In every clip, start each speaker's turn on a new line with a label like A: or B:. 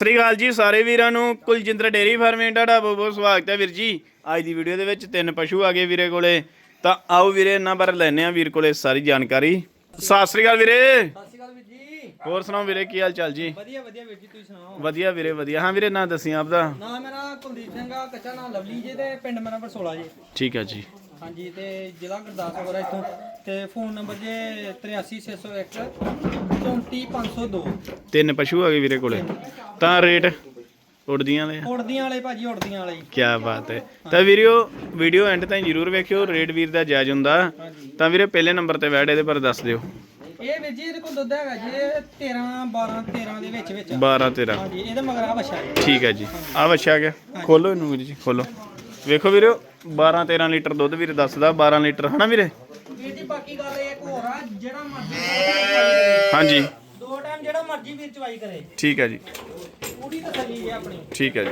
A: ਸ੍ਰੀ ਅਕਾਲ ਜੀ ਸਾਰੇ ਵੀਰਾਂ ਨੂੰ। ਕੁਲਜਿੰਦਰ ਡੇਰੀ ਫਾਰਮਿੰਗ ਤੁਹਾਡਾ ਬਹੁਤ ਬਹੁਤ ਸਵਾਗਤ ਹੈ ਵੀਰ ਜੀ। ਅੱਜ ਦੀ ਵੀਡੀਓ ਦੇ ਵਿੱਚ ਤਿੰਨ ਪਸ਼ੂ ਆ ਗਏ ਵੀਰੇ ਕੋਲੇ। ਤਾਂ ਆਓ ਵੀਰੇ ਇਹਨਾਂ ਬਾਰੇ ਲੈਣੇ ਆ ਵੀਰ ਕੋਲੇ ਸਾਰੀ ਜਾਣਕਾਰੀ। ਸਤਿ ਸ੍ਰੀ ਅਕਾਲ ਵੀਰੇ।
B: ਸਤਿ ਸ਼੍ਰੀ ਅਕਾਲ ਵੀਰ ਜੀ।
A: ਹੋਰ ਸੁਣਾਓ ਵੀਰੇ ਕੀ ਹਾਲ ਚਾਲ ਜੀ?
B: ਵਧੀਆ ਵਧੀਆ ਵੀਰ ਜੀ ਤੁਸੀਂ ਸੁਣਾਓ?
A: ਵਧੀਆ ਵੀਰੇ ਵਧੀਆ। ਹਾਂ ਵੀਰੇ ਨਾਂ ਦੱਸੀ ਆਪਦਾ
B: ਨਾਮ ਮੇਰਾ ਕੁਲਦੀਪ ਸਿੰਘ ਆ ਕੱਚਾ ਨਾਮ ਲਵਲੀ ਜੀ ਤੇ ਪਿੰਡ ਮੇਰਾ ਬਰਸੋਲਾ ਜੀ।
A: ਠੀਕ ਹੈ ਜੀ।
B: ਹਾਂਜੀ ਤੇ ਜ਼ਿਲ੍ਹਾ ਗੁਰਦਾਸਪੁਰ ਆ ਇੱਥੋਂ। ਤੇ ਫੋਨ ਨੰਬਰ ਜੇ 83601 34502
A: ਤਿੰਨ ਪਸ਼ੂ ਆ ਗਏ ਵੀਰੇ ਕੋਲੇ। ਤਾਂ ਰੇਟ ਉੜਦੀਆਂ ਵਾਲੇ
B: ਉੜਦੀਆਂ ਵਾਲੇ ਭਾਜੀ ਉੜਦੀਆਂ ਵਾਲੇ।
A: ਕੀ ਬਾਤ ਹੈ। ਤਾਂ ਵੀਰਿਓ ਵੀਡੀਓ ਐਂਡ ਤਾਈਂ ਜਰੂਰ ਵੇਖਿਓ ਰੇਟ ਵੀਰ ਦਾ ਜਾਇਜ਼ ਹੁੰਦਾ। ਤਾਂ ਵੀਰੇ ਪਹਿਲੇ ਨੰਬਰ ਤੇ ਵੈਡ ਇਹਦੇ ਪਰ ਦੱਸ ਦਿਓ।
B: ਇਹ ਵੀਰ ਜੀ ਇਹਦੇ ਕੋਲ ਦੁੱਧ ਹੈਗਾ ਜੀ 13 12 13 ਦੇ ਵਿੱਚ ਵਿੱਚ ਆ।
A: 12 13
B: ਹਾਂਜੀ ਇਹਦੇ ਮਗਰ ਆ ਜੀ।
A: ਠੀਕ ਹੈ ਜੀ। ਆ ਵੱਛਾ ਆ ਗਿਆ। ਖੋਲੋ ਇਹਨੂੰ ਵੀਰ ਜੀ ਖੋਲੋ। ਵੇਖੋ ਵੀਰੇ 12 13 ਲੀਟਰ ਦੁੱਧ ਵੀਰੇ ਦੱਸਦਾ 12 ਲੀਟਰ ਹਨਾ ਵੀਰੇ?
B: ਵੀਰ ਜੀ ਬਾਕੀ ਗੱਲ ਇਹ ਇੱਕ ਹੋਰ ਆ ਜਿਹੜਾ ਮਰਜ਼ੀ ਚਵਾਈ ਕਰੇ।
A: ਹਾਂਜੀ।
B: ਦੋ ਟਾਈਮ ਜਿਹੜਾ ਮਰਜ਼ੀ ਵੀਰ ਚਵਾਈ ਕਰੇ।
A: ਠੀਕ ਹੈ ਜੀ।
B: ਪੂਰੀ ਤਸੱਲੀ ਹੈ ਆਪਣੀ।
A: ਠੀਕ ਹੈ ਜੀ।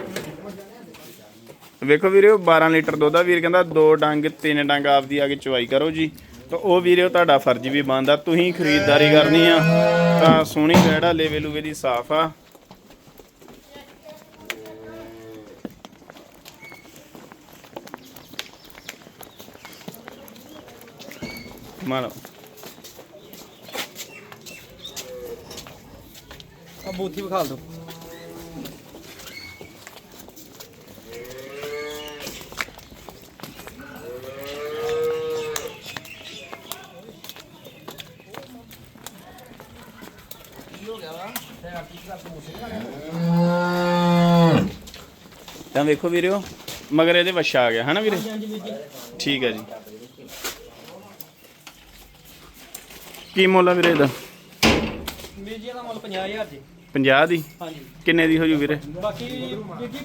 A: ਵੇਖੋ ਵੀਰੇ 12 ਲੀਟਰ ਦੁੱਧ ਆ ਵੀਰ ਕਹਿੰਦਾ ਦੋ ਡੰਗ ਤਿੰਨ ਡੰਗ ਆਪਦੀ ਆ ਕੇ ਚਵਾਈ ਕਰੋ ਜੀ। ਤਾਂ ਉਹ ਵੀਰੇ ਤੁਹਾਡਾ ਫਰਜ਼ ਵੀ ਬਣਦਾ ਤੁਸੀਂ ਖਰੀਦਦਾਰੀ ਕਰਨੀ ਆ। ਤਾਂ ਸੋਹਣੀ ਵੈੜਾ ਲੇਵੇ ਲੂਵੇ ਦੀ ਸਾਫ਼ ਆ। ਮਾਰੋ
B: ਆ ਬੂਥੀ ਵਿਖਾ ਦਿਓ।
A: ਤਾਂ ਵੇਖੋ ਵੀਰਿਓ ਮਗਰ ਇਹਦੇ ਵੱਛਾ ਆ ਗਿਆ ਹਨਾ ਵੀਰੇ? ਠੀਕ ਹੈ ਜੀ। ਕੀ ਮੁੱਲ ਆ ਵੀਰੇ ਇਹਦਾ?
B: ਵੀਰ ਜੀ ਦਾ ਮੁੱਲ 50000 ਜੀ।
A: 50 ਦੀ?
B: ਹਾਂਜੀ।
A: ਕਿੰਨੇ ਦੀ ਹੋ ਜੂ ਵੀਰੇ?
B: ਬਾਕੀ ਵੀਰ ਜੀ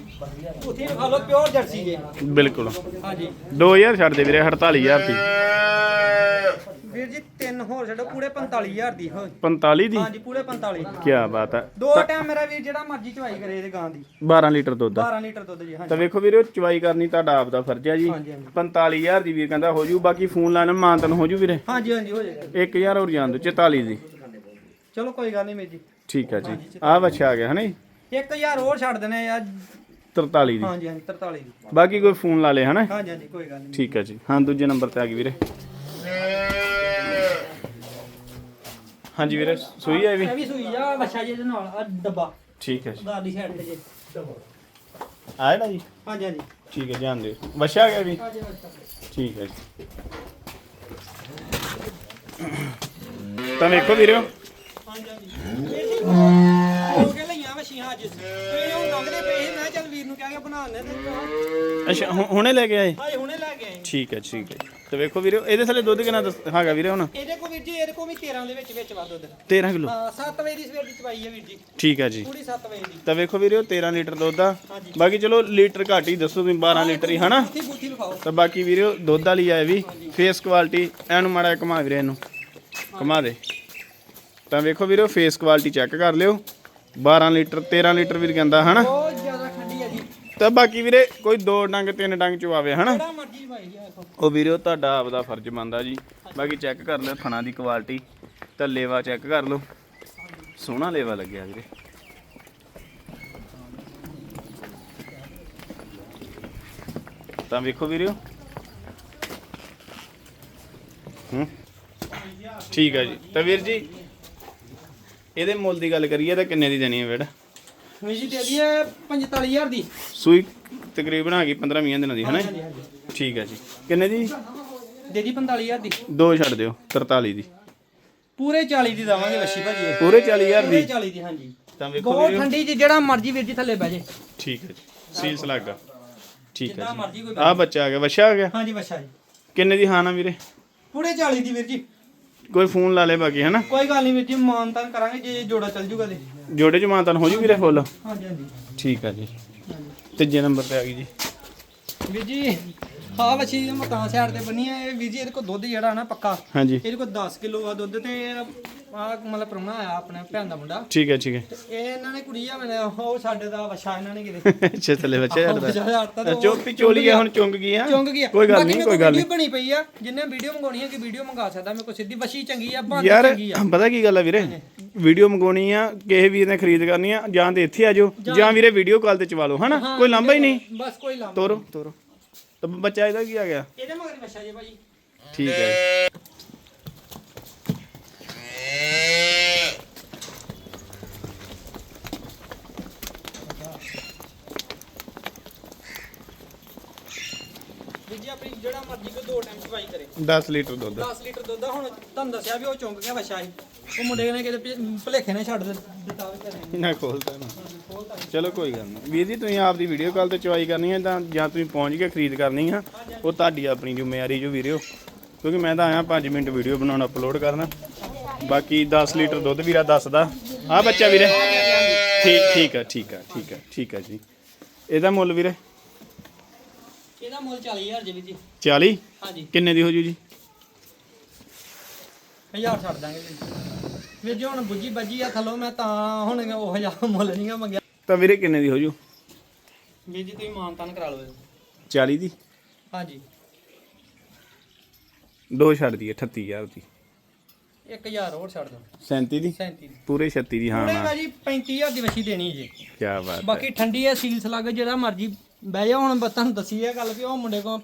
B: ਬੂਥੀ ਵਿਖਾ ਲਓ ਪਿਓਰ ਜਰਸੀ ਜੀ।
A: ਬਿਲਕੁਲ।
B: ਹਾਂਜੀ।
A: 2000 ਛੱਡ ਦੇ ਵੀਰੇ 48000 ਦੀ।
B: ਵੀਰ ਜੀ ਤਿੰਨ ਹੋਰ ਛੱਡੋ ਪੂਰੇ 45000 ਦੀ ਹੋ
A: 45 ਦੀ?
B: ਹਾਂਜੀ ਪੂਰੇ 45
A: ਕੀ ਬਾਤ ਹੈ
B: ਦੋ ਟਾਈਮ ਮੇਰਾ ਵੀਰ ਜਿਹੜਾ ਮਰਜ਼ੀ ਚਵਾਈ ਕਰੇ ਇਹਦੇ ਗਾਂ ਦੀ।
A: 12 ਲੀਟਰ ਦੁੱਧ ਆ।
B: 12 ਲੀਟਰ ਦੁੱਧ ਜੀ
A: ਤਾਂ
B: ਹਾਂਜੀ
A: ਵੇਖੋ ਵੀਰੇ ਚੁਆਈ ਕਰਨੀ ਤੁਹਾਡਾ ਆਪ ਦਾ ਫਰਜ਼ ਹੈ ਜੀ।
B: ਹਾਂਜੀ ਹਾਂਜੀ।
A: 45000 ਦੀ ਵੀਰ ਕਹਿੰਦਾ ਹੋ ਜੂ ਬਾਕੀ ਫੋਨ ਲਾਣਾ ਮਾਨਤਨ ਹੋ ਜੂ ਵੀਰੇ।
B: ਹਾਂਜੀ ਹਾਂਜੀ ਹੋ ਜਾਏਗਾ।
A: 1000 ਹੋਰ ਜਾਣ ਦੋ 44 ਦੀ।
B: ਚਲੋ ਕੋਈ ਗੱਲ ਨਹੀਂ ਵੀਰ ਜੀ।
A: ਠੀਕ ਹੈ ਜੀ। ਆ ਵੱਛਾ ਆ ਗਿਆ ਹਨਾ ਜੀ?
B: 1000 ਹੋਰ ਛੱਡ ਦੇਣੇ ਆ।
A: 43 ਦੀ।
B: ਹਾਂਜੀ ਹਾਂਜੀ 43 ਦੀ।
A: ਬਾਕੀ ਕੋਈ ਫੋਨ ਲਾ ਲੇ ਹਨਾ?
B: ਹਾਂਜੀ ਹਾਂਜੀ ਕੋਈ ਗੱਲ ਨਹੀਂ।
A: ਠੀਕ ਹੈ ਜੀ। ਹਾਂ ਦੂਜੇ ਨੰਬਰ ਤੇ ਆ ਗਈ ਵੀਰੇ। ਹਾਂਜੀ ਵੀਰੇ ਸੂਈ ਹੈ ਵੀ?
B: ਇਹ ਵੀ ਸੂਈ ਆ ਬੱਚਾ ਜੀ ਇਹਦੇ ਨਾਲ ਆ ਡੱਬਾ।
A: ਠੀਕ ਹੈ ਜੀ।
B: ਦੀ ਸਾਈਡ ਤੇ ਜੀ।
A: ਆ ਜਿਹੜਾ ਜੀ?
B: ਹਾਂਜੀ ਹਾਂਜੀ।
A: ਠੀਕ ਹੈ ਧਿਆਨ ਦਿਓ। ਵਛਾ ਗਿਆ ਵੀ?
B: ਹਾਂਜੀ
A: ਠੀਕ ਹੈ ਜੀ। ਤਾਂ ਵੇਖੋ ਵੀਰੇ।
B: ਹਾਂਜੀ ਹਾਂਜੀ। ਹੋ ਕੇ ਲਈਆਂ ਮਸ਼ੀਨਾਂ ਅੱਜ। ਤੇ ਉਹ ਲੰਘਦੇ ਪਏ ਸੀ ਮੈਂ ਕਿਹਾ ਚੱਲ ਵੀਰ ਨੂੰ ਕਹਿ ਕੇ ਬਣਾਉਣੇ ਤੇ
A: ਅੱਛਾ ਹੁ- ਹੁਣੇ ਲੈ ਕੇ ਆਏ?
B: ਹਾਏ ਹੁਣੇ ਲੈ ਕੇ ਆਏ।
A: ਠੀਕ ਹੈ ਠੀਕ ਹੈ। ਤੇ ਵੇਖੋ ਵੀਰੇ ਇਹਦੇ ਥੱਲੇ ਦੁੱਧ ਕਿੰਨਾ ਦੱਸ- ਹੈਗਾ ਵੀਰੇ ਹੁਣ?
B: ਇਹਦੇ ਕੋ ਵੀਰ ਜੀ ਇਹਦੇ ਕੋ ਵੀ 13 ਦੇ ਵਿੱਚ ਵਿੱਚ ਵਾ ਦੁੱਧ।
A: 13 ਕਿਲੋ?
B: ਹਾਂ 7 ਵਜੇ ਦੀ ਸਵੇਰ ਦੀ ਚਵਾਈ ਹੈ ਵੀਰ ਜੀ।
A: ਠੀਕ ਹੈ ਜੀ।
B: ਪੂਰੀ 7 ਵਜੇ ਦੀ।
A: ਤਾਂ ਵੇਖੋ ਵੀਰੇ 13 ਲੀਟਰ ਦੁੱਧ ਆ।
B: ਹਾਂਜੀ।
A: ਬਾਕੀ ਚਲੋ ਲੀਟਰ ਘੱਟ ਹੀ ਦੱਸੋ ਤੁਸੀਂ 12 ਲੀਟਰ ਹੀ ਹਨਾ?
B: ਬੂਥੀ ਬੂਥੀ ਵਿਖਾਓ
A: ਤਾਂ ਬਾਕੀ ਵੀਰੇ ਦੁੱਧ ਵਾਲੀ ਆ ਇਹ ਵੀ। ਫੇਸ ਕੁਆਲਿਟੀ ਇਹਨੂੰ ਮਾੜਾ ਜਿਹਾ ਘੁਮਾ ਵੀਰੇ ਇਹਨੂੰ। ਘੁਮਾ ਦੇ। ਤਾਂ ਵੇਖੋ ਵੀਰੇ ਫੇਸ ਕੁਆਲਿਟੀ ਚੈੱਕ ਕਰ ਲਿਓ। 12 ਲੀਟਰ 13 ਲੀਟਰ ਵੀ ਕਹਿੰਦਾ ਹਨਾ? ਤਾਂ ਬਾਕੀ ਵੀਰੇ ਕੋਈ ਦੋ ਡੰਗ ਤਿੰਨ ਡੰਗ ਚਵਾਵੇ ਹਨਾ?
B: ਜਿਹੜਾ ਮਰਜ਼ੀ ਭਾਈ
A: ਉਹ ਵੀਰੇ ਉਹ ਤੁਹਾਡਾ ਆਪਦਾ ਫਰਜ਼ ਬਣਦਾ ਜੀ। ਬਾਕੀ ਚੈੱਕ ਕਰ ਲਿਓ ਥਣਾ ਦੀ ਕੁਆਲਿਟੀ ਤਾਂ ਲੇਵਾ ਚੈੱਕ ਕਰ ਲਓ। ਸੋਹਣਾ ਲੇਵਾ ਲੱਗਿਆ ਵੀਰੇ। ਤਾਂ ਵੇਖੋ ਵੀਰਿਓ ਹੂੰ। ਠੀਕ ਹੈ ਜੀ। ਤਾਂ ਵੀਰ ਜੀ ਇਹਦੇ ਮੁੱਲ ਦੀ ਗੱਲ ਕਰੀਏ ਤਾਂ ਕਿੰਨੇ ਦੀ ਦੇਣੀ ਹੈ ਵੇੜ
B: ਵੀਰ ਜੀ ਦੇ ਦਈਏ 45000 ਦੀ।
A: ਸੂਈ ਤਕਰੀਬਨ ਆ ਗਈ 15 20 ਦਿਨਾਂ ਦੀ
B: ਹਾਂਜੀ
A: ਠੀਕ ਹੈ ਜੀ। ਕਿੰਨੇ ਦੀ?
B: ਦੇ ਦੀ 45000 ਦੀ।
A: ਦੋ ਛੱਡ ਦਿਓ 43 ਦੀ।
B: ਪੂਰੇ 40 ਦੀ ਦਵਾਂਗੇ ਵੱਛੀ ਭਾਜੀ। ਇਹ।
A: ਪੂਰੇ 40000
B: ਪੂਰੇ
A: ਦੀ?
B: 40 ਦੀ ਹਾਂਜੀ।
A: ਤਾਂ ਵੇਖੋ
B: ਬਹੁਤ ਠੰਡੀ ਜੀ ਜਿਹੜਾ ਮਰਜ਼ੀ ਵੀਰ ਜੀ ਥੱਲੇ ਬਹਿ ਜੇ।
A: ਠੀਕ ਹੈ ਜੀ ਸੀਲਸ ਲੱਗਾ ਠੀਕ ਹੈ
B: ਜਿੱਦਾਂ
A: ਜੀ।
B: ਮਰਜ਼ੀ ਕੋਈ
A: ਆ ਬੱਚਾ ਆ ਗਿਆ ਬੱਚਾ ਆ ਗਿਆ?
B: ਹਾਂਜੀ ਵੱਛਾ ਜੀ।
A: ਕਿੰਨੇ ਦੀ ਹਾਂ ਨਾ ਵੀਰੇ?
B: ਪੂਰੇ 40 ਦੀ ਵੀਰ ਜੀ।
A: ਕੋਈ ਫੋਨ ਲਾ ਲੇ ਬਾਕੀ ਹਨਾ?
B: ਕੋਈ ਗੱਲ ਨਹੀਂ ਵੀਰ ਜੀ ਮਾਨਤਾਨ ਕਰਾਂਗੇ ਜੇ ਜੋੜਾ ਚੱਲ ਜੂਗਾ ਤੇ।
A: ਜੋੜੇ ਚ ਮਾਨਤਨ ਹੋ ਜੂ ਵੀਰੇ ਫੁੱਲ?
B: ਹਾਂਜੀ ਹਾਂਜੀ।
A: ਠੀਕ ਹੈ ਜੀ। ਤੀਜੇ ਨੰਬਰ ਤੇ ਆ ਗਈ ਜੀ।
B: ਵੀਰ ਜੀ ਹਾਂ ਵੱਛੀ ਮੈਂ ਤਾਂ ਸਾਈਡ ਤੇ ਬੰਨੀ ਆ ਇਹ। ਵੀਰ ਜੀ ਇਹਦੇ ਕੋਲ ਦੁੱਧ ਜਿਹੜਾ ਨਾ ਪੱਕਾ।
A: ਹਾਂਜੀ।
B: ਇਹਦੇ ਕੋਲ 10 ਕਿਲੋ ਆ ਦੁੱਧ ਤੇ ਆ ਮਤਲਬ ਪ੍ਰਾਹੁਣਾ ਆਇਆ ਆਪਣੇ ਭੈਣ ਦਾ ਮੁੰਡਾ।
A: ਠੀਕ ਹੈ ਠੀਕ ਹੈ।
B: ਤੇ ਇਹ ਇਹਨਾਂ ਨੇ ਕੁੜੀ ਆ ਮੈਨੇ ਉਹ ਸਾਡੇ ਦਾ ਵਛਾ ਇਹਨਾਂ ਨੇ ਕਿਤੇ।
A: ਅੱਛਾ ਥੱਲੇ ਬੱਚਾ
B: ਆਹੋ, ਬੱਚਾ
A: ਛੱਡਦਾ
B: ਛੱਡਤਾ ਤੇ ਉਹ
A: ਚੋਪੀ ਚੋਲੀ ਆ ਹੁਣ ਚੁੰਗ ਗਈ ਆ?
B: ਚੁੰਗ ਗਿਆ
A: ਕੋਈ ਗੱਲ
B: ਬਾਕੀ
A: ਨਹੀਂ
B: ਮੇਰੇ
A: ਕੋਈ
B: ਕੋਲ
A: ਗੱਲ
B: ਵੀਡੀਓ
A: ਨਹੀਂ।
B: ਬਣੀ ਪਈ ਆ ਜਿੰਨੇ ਵੀਡੀਓ ਮੰਗਾਉਣੀ ਹੈ ਕਿ ਵੀਡੀਓ ਮੰਗਾ ਸਕਦਾ ਮੇਰੇ ਕੋਲ ਸਿੱਧੀ ਵਛੀ ਚੰਗੀ ਆ ਬਾਂਦੀ
A: ਯਾਰ
B: ਚੰਗੀ ਆ।
A: ਪਤਾ ਕੀ ਗੱਲ ਆ ਵੀਰੇ? ਵੀਡੀਓ ਮੰਗਾਉਣੀ ਆ ਕਿਸੇ ਵੀਰ ਨੇ ਖਰੀਦ ਕਰਨੀ ਆ ਜਾਂ ਤੇ ਇੱਥੇ ਆ ਜਾਓ ਜਾਂ ਵੀਰੇ ਵੀਡੀਓ ਕਾਲ ਤੇ ਚਵਾ ਲਓ ਹਨਾ? ਕੋਈ ਲਾਂਭਾ ਹੀ ਨਹੀਂ।
B: ਬਸ ਕੋਈ ਲਾਂਭਾ
A: ਤੋਰੋ ਤੋਰੋ। ਤਾਂ ਬੱਚਾ ਇਹਦਾ ਕੀ ਆ ਗਿਆ?
B: ਇਹਦੇ ਮਗਰ ਬੱਚਾ ਜੇ ਭਾਜੀ।
A: ਠੀਕ ਹੈ।
B: ਆਪਣੀ ਜਿਹੜਾ ਮਰਜ਼ੀ ਕੋ ਦੋ ਟਾਈਮ ਚਵਾਈ ਕਰੇ।
A: 10 ਲੀਟਰ ਦੁੱਧ।
B: 10 ਲੀਟਰ ਦੁੱਧ ਆ, ਹੁਣ ਤੁਹਾਨੂੰ ਦੱਸਿਆ ਵੀ ਉਹ ਚੁੰਗ ਗਿਆ ਬੱਚਾ ਸੀ ਉਹ ਮੁੰਡੇ ਨੇ ਕਿਤੇ ਭਲੇਖੇ ਨੇ ਛੱਡ ਦਿੱਤਾ ਨੇ
A: ਖੋਲਦਾ ਨਾ। ਚਲੋ ਕੋਈ ਗੱਲ ਨਹੀਂ। ਵੀਰ ਜੀ ਤੁਸੀਂ ਆਪਦੀ ਵੀਡੀਓ ਕਾਲ ਤੇ ਚੁਆਈ ਕਰਨੀ ਹੈ ਤਾਂ ਜਾਂ ਤੁਸੀਂ ਪਹੁੰਚ ਕੇ ਖਰੀਦ ਕਰਨੀ ਆ ਉਹ ਤੁਹਾਡੀ ਆਪਣੀ ਜ਼ਿੰਮੇਵਾਰੀ ਜੋ ਵੀਰਿਓ ਕਿਉਂਕਿ ਮੈਂ ਤਾਂ ਆਇਆ 5 ਮਿੰਟ ਵੀਡੀਓ ਬਣਾਉਣਾ ਅਪਲੋਡ ਕਰਨਾ। ਬਾਕੀ 10 ਲੀਟਰ ਦੁੱਧ ਵੀਰਾ ਦੱਸਦਾ। ਆ ਬੱਚਾ ਵੀਰੇ। ਠੀਕ ਠੀਕ ਆ ਠੀਕ ਆ ਠੀਕ ਆ ਠੀਕ ਆ ਜੀ। ਇਹਦਾ ਮੁੱਲ ਵੀਰੇ
B: ਇਹਦਾ ਮੁੱਲ 40000 ਜੀ ਵੀਰ ਜੀ।
A: 40
B: ਹਾਂਜੀ।
A: ਕਿੰਨੇ ਦੀ ਹੋ ਜੂ ਜੀ?
B: 1000 ਛੱਡ ਦਾਂਗੇ ਜੀ। ਵੀਰ ਜੀ ਹੁਣ ਬੁੱਝੀ ਬੱਜੀ ਆ ਥੱਲੋਂ ਮੈਂ ਤਾਂ ਹੁਣ ਉਹ ਜਿਹਾ ਮੁੱਲ ਨਹੀਂਗਾ ਮੰਗਿਆ।
A: ਤਾਂ ਵੀਰੇ ਕਿੰਨੇ ਦੀ ਹੋ ਜੂ?
B: ਵੀਰ ਜੀ ਤੁਸੀਂ ਮਾਨ ਤਾਨ ਕਰਾ ਲਓ
A: 40 ਦੀ?
B: ਹਾਂਜੀ।
A: ਦੋ ਛੱਡ ਦੀ 38000 ਦੀ।
B: 1000 ਹੋਰ ਛੱਡ ਦਿਓ।
A: 37 ਦੀ?
B: 37 ਦੀ।
A: ਪੂਰੇ 36 ਦੀ ਹਾਂ
B: ਉਹਨੇ
A: ਹਾਂ।
B: ਭਾਜੀ 35000 ਦੀ ਵਛੀ ਦੇਣੀ ਜੀ।
A: ਕੀ ਬਾਤ ਹੈ।
B: ਬਾਕੀ ਠੰਡੀ ਹੈ ਸੀਲਸ ਲੱਗ ਜਿਹੜਾ ਮਰਜ਼ੀ ਬਹਿ ਜਾ ਹੁਣ ਬੱਤਾਂ ਨੂੰ ਦੱਸੀ ਇਹ ਗੱਲ ਵੀ ਉਹ ਮੁੰਡੇ ਕੋ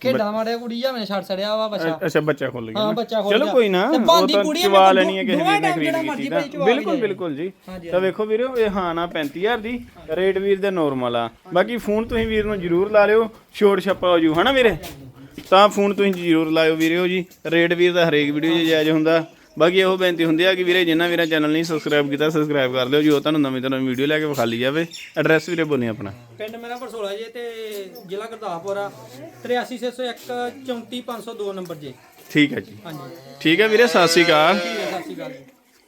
B: ਖੇਡਾਂ ਮਾਰੇ ਕੁੜੀ ਜਾਵੇਂ ਛੱਡ ਛੜਿਆ ਵਾ ਬੱਚਾ।
A: ਅੱਛਾ ਬੱਚਾ ਖੁੱਲ ਗਿਆ।
B: ਹਾਂ। ਬੱਚਾ ਖੁੱਲ
A: ਚਲੋ
B: ਗਿਆ।
A: ਕੋਈ ਨਾ ਉਹ ਤਾਂ ਚਵਾ ਲੈਣੀ ਹੈ ਕਿਸੇ ਵੀਰ ਨੇ ਖਰੀਦ ਕੀਤੀ ਤਾਂ ਬਿਲਕੁਲ। ਬਿਲਕੁਲ ਜੀ। ਤਾਂ ਵੇਖੋ ਵੀਰੋ ਇਹ ਹਾਂ ਨਾ 35000 ਦੀ ਰੇਟ ਵੀਰ ਦੇ ਨਾਰਮਲ ਆ। ਬਾਕੀ ਫੋਨ ਤੁਸੀਂ ਵੀਰ ਨੂੰ ਜ਼ਰੂਰ ਲਾ ਲਿਓ ਛੋਟ ਛੱਪਾ ਹੋ ਜੂ ਹਨਾ ਵੀਰੇ? ਤਾਂ ਫੋਨ ਤੁਸੀਂ ਜ਼ਰੂਰ ਲਾਇਓ ਵੀਰਿਓ ਜੀ। ਰੇਟ ਵੀਰ ਦਾ ਹਰੇਕ ਵੀਡੀਓ 'ਚ ਜਾਇਜ਼ ਹੁੰਦਾ। ਬਾਕੀ ਇਹੋ ਬੇਨਤੀ ਹੁੰਦੀ ਆ ਕਿ ਵੀਰੇ ਜਿੰਨਾ ਵੀਰਾ ਚੈਨਲ ਨਹੀਂ ਸਬਸਕ੍ਰਾਈਬ ਕੀਤਾ ਸਬਸਕ੍ਰਾਈਬ ਕਰ ਲਿਓ ਜੋ। ਤੁਹਾਨੂੰ ਨਵੀਂ ਤੋਂ ਨਵੀਂ ਵੀਡੀਓ ਲੈ ਕੇ ਵਿਖਾ ਲਈ ਜਾਵੇ। ਐਡਰੈਸ ਵੀਰੇ ਬੋਲੀ ਆਪਣਾ।
B: ਪਿੰਡ ਮੇਰਾ ਪਰਸੋਲਾ ਜੇ ਤੇ ਜ਼ਿਲ੍ਹਾ ਗੁਰਦਾਸਪੁਰ ਆ। 83601 34502 ਨੰਬਰ ਜੇ।
A: ਠੀਕ ਹੈ ਜੀ।
B: ਹਾਂਜੀ।
A: ਠੀਕ ਹੈ ਵੀਰੇ ਸਤਿ ਸ਼੍ਰੀ ਅਕਾਲ।
B: ਸਤਿ ਸ਼੍ਰੀ ਅਕਾਲ